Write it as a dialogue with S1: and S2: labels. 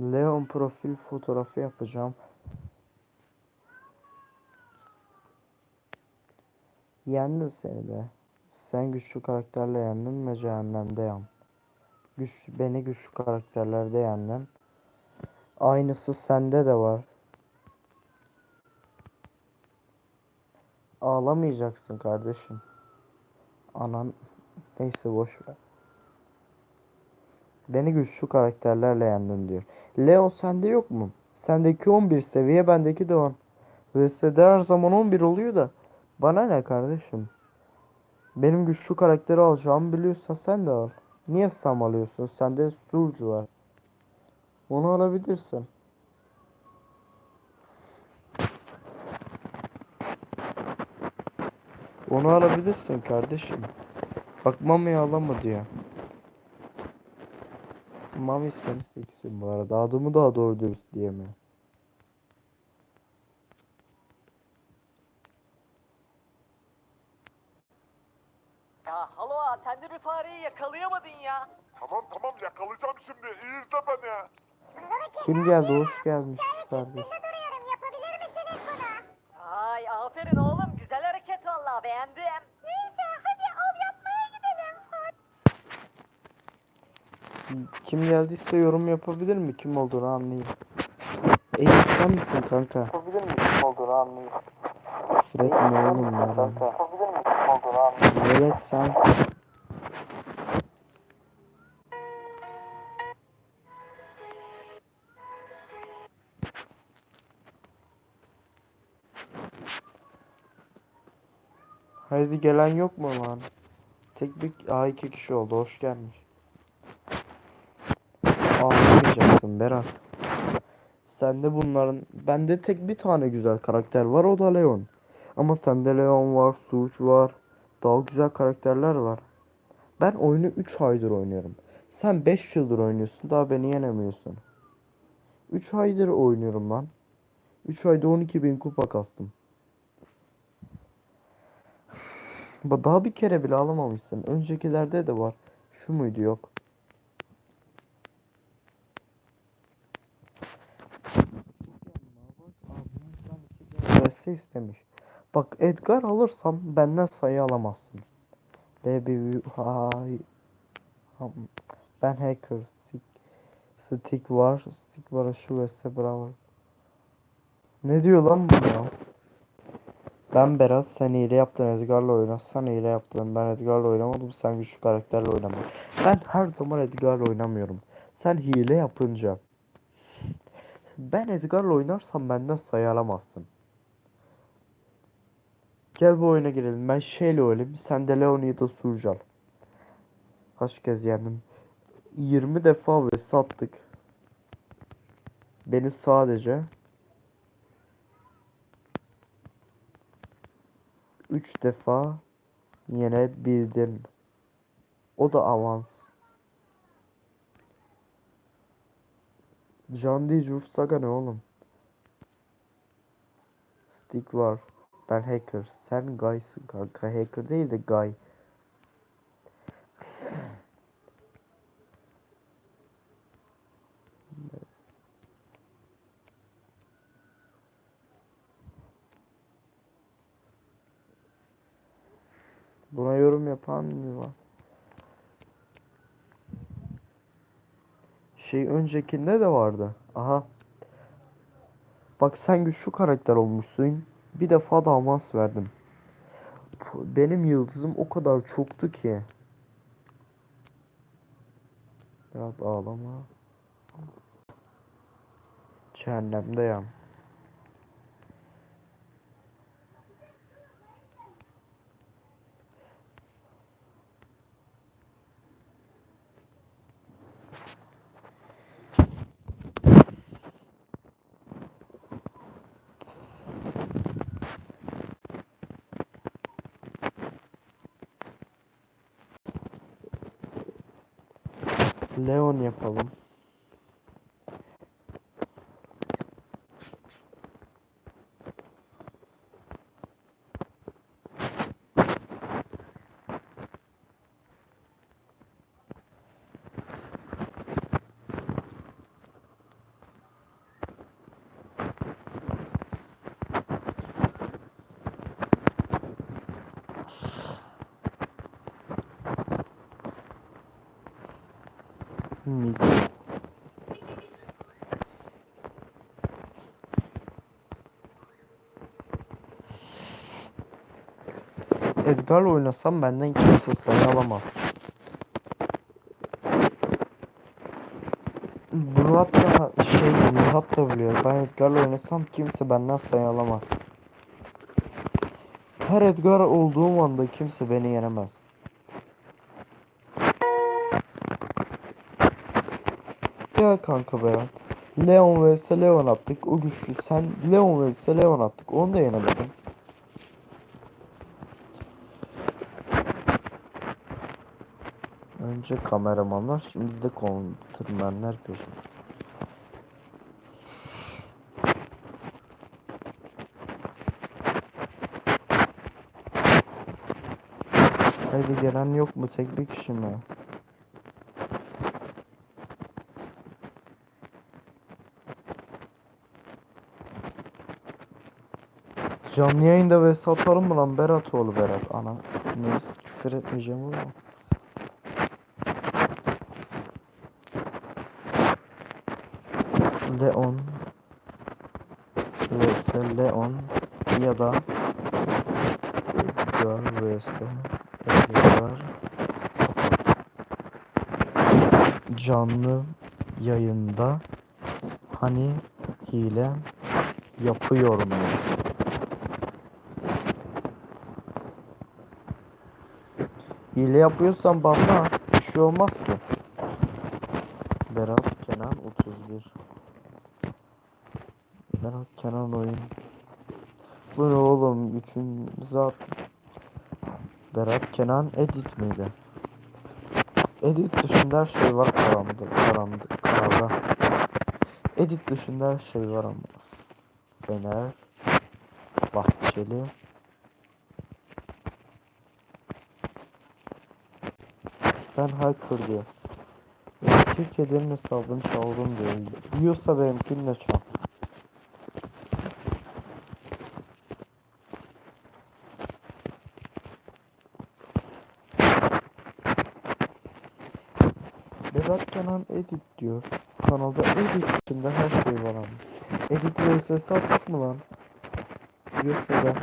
S1: Leon profil fotoğrafı yapacağım. Yendim seni be. Sen güçlü karakterle yendin ve cehennemde yan. Güç, beni güçlü karakterlerde yendin. Aynısı sende de var. Ağlamayacaksın kardeşim. Anan neyse boş ver. Beni güçlü karakterlerle yendin diyor. Leo sende yok mu? Sendeki 11 seviye bendeki de 10. VS'de her zaman 11 oluyor da. Bana ne kardeşim? Benim güçlü karakteri alacağımı biliyorsan sen de al. Niye Sam alıyorsun? Sende Surge var. Onu alabilirsin. Onu alabilirsin kardeşim. Bak Mami'yi alama diyor. Mami seni seksin bu arada. Adımı daha doğru dürüst diyemiyor.
S2: Ya halo sen de bir fareyi yakalayamadın ya.
S3: Tamam tamam yakalayacağım şimdi. İyi izle beni.
S1: Kim geldi? Hoş gelmiş kardeş. Kim geldiyse yorum yapabilir mi? Kim olduğunu anlayayım. Eyüp sen misin kanka? Yapabilir mi? Kim olduğunu anlayayım. Sürekli oğlum ya. Kanka. Yapabilir mi? Kim olduğunu anlayayım. Evet sensin. Haydi gelen yok mu lan? Tek bir Aa, iki kişi oldu. Hoş gelmiş. Ağlamayacaksın Berat. Sende bunların bende tek bir tane güzel karakter var o da Leon. Ama sende Leon var, Suç var. Daha güzel karakterler var. Ben oyunu 3 aydır oynuyorum. Sen 5 yıldır oynuyorsun daha beni yenemiyorsun. 3 aydır oynuyorum lan. 3 ayda 12.000 kupa kastım. Daha bir kere bile alamamışsın. Öncekilerde de var. Şu muydu yok. Verse istemiş. Bak Edgar alırsam benden sayı alamazsın. Baby hay. Ben hacker. Stick, stick var. Stick var şu vs bravo. Ne diyor lan bu ya? Ben Berat sen hile yaptın Edgar'la oyna. Sen hile yaptın. Ben Edgar'la oynamadım. Sen güçlü karakterle oynamadın. Ben her zaman Edgar'la oynamıyorum. Sen hile yapınca. Ben Edgar'la oynarsam benden sayı alamazsın. Gel bu oyuna girelim. Ben şeyle oynayayım. Sen de Leon ya da. Kaç kez yendim? 20 defa ve sattık. Beni sadece 3 defa yenebildin. O da avans. Can Dijur ne oğlum? Stick var. Ben hacker. Sen Guy'sın kanka. Hacker değil de Guy. Buna yorum yapan mı var? Şey öncekinde de vardı. Aha. Bak sen güçlü karakter olmuşsun. Bir defa da avans verdim. Benim yıldızım o kadar çoktu ki. Biraz ağlama. Cehennemde yan. Leon yapalım. Mid. Edgar'la oynasam benden kimse sayı alamaz. Murat da şey Nihat da biliyor. Ben Edgar'la oynasam kimse benden sayı alamaz. Her Edgar olduğum anda kimse beni yenemez. Gel kanka Berat. Leon vs Leon attık. O güçlü. Sen Leon vs Leon attık. Onu da yenemedin. Önce kameramanlar, şimdi de kontürmenler peşinde. Haydi gelen yok mu? Tek bir kişi mi? Canlı yayında vs atalım mı lan? Berat oğlu Berat ana. Neyse küfür etmeyeceğim ama. Leon. Vs Leon. Ya da Edgar vs Edgar. Canlı yayında hani hile yapıyor mu? Hile yapıyorsan bana bir şey olmaz ki. Berat Kenan 31. Berat Kenan oyun. Bu ne oğlum? Üçün zat. Berat Kenan edit miydi? Edit dışında her şey var karanlık karanlık kanalda. Edit dışında her şey var ama. Fener Bahçeli Ben hacker diyor. Eski kedinin hesabını çaldım diyor. Yiyorsa benimkini de çal. Berat Kenan edit diyor. Kanalda edit içinde her şey var ama. Edit vs attık mı lan? Diyorsa da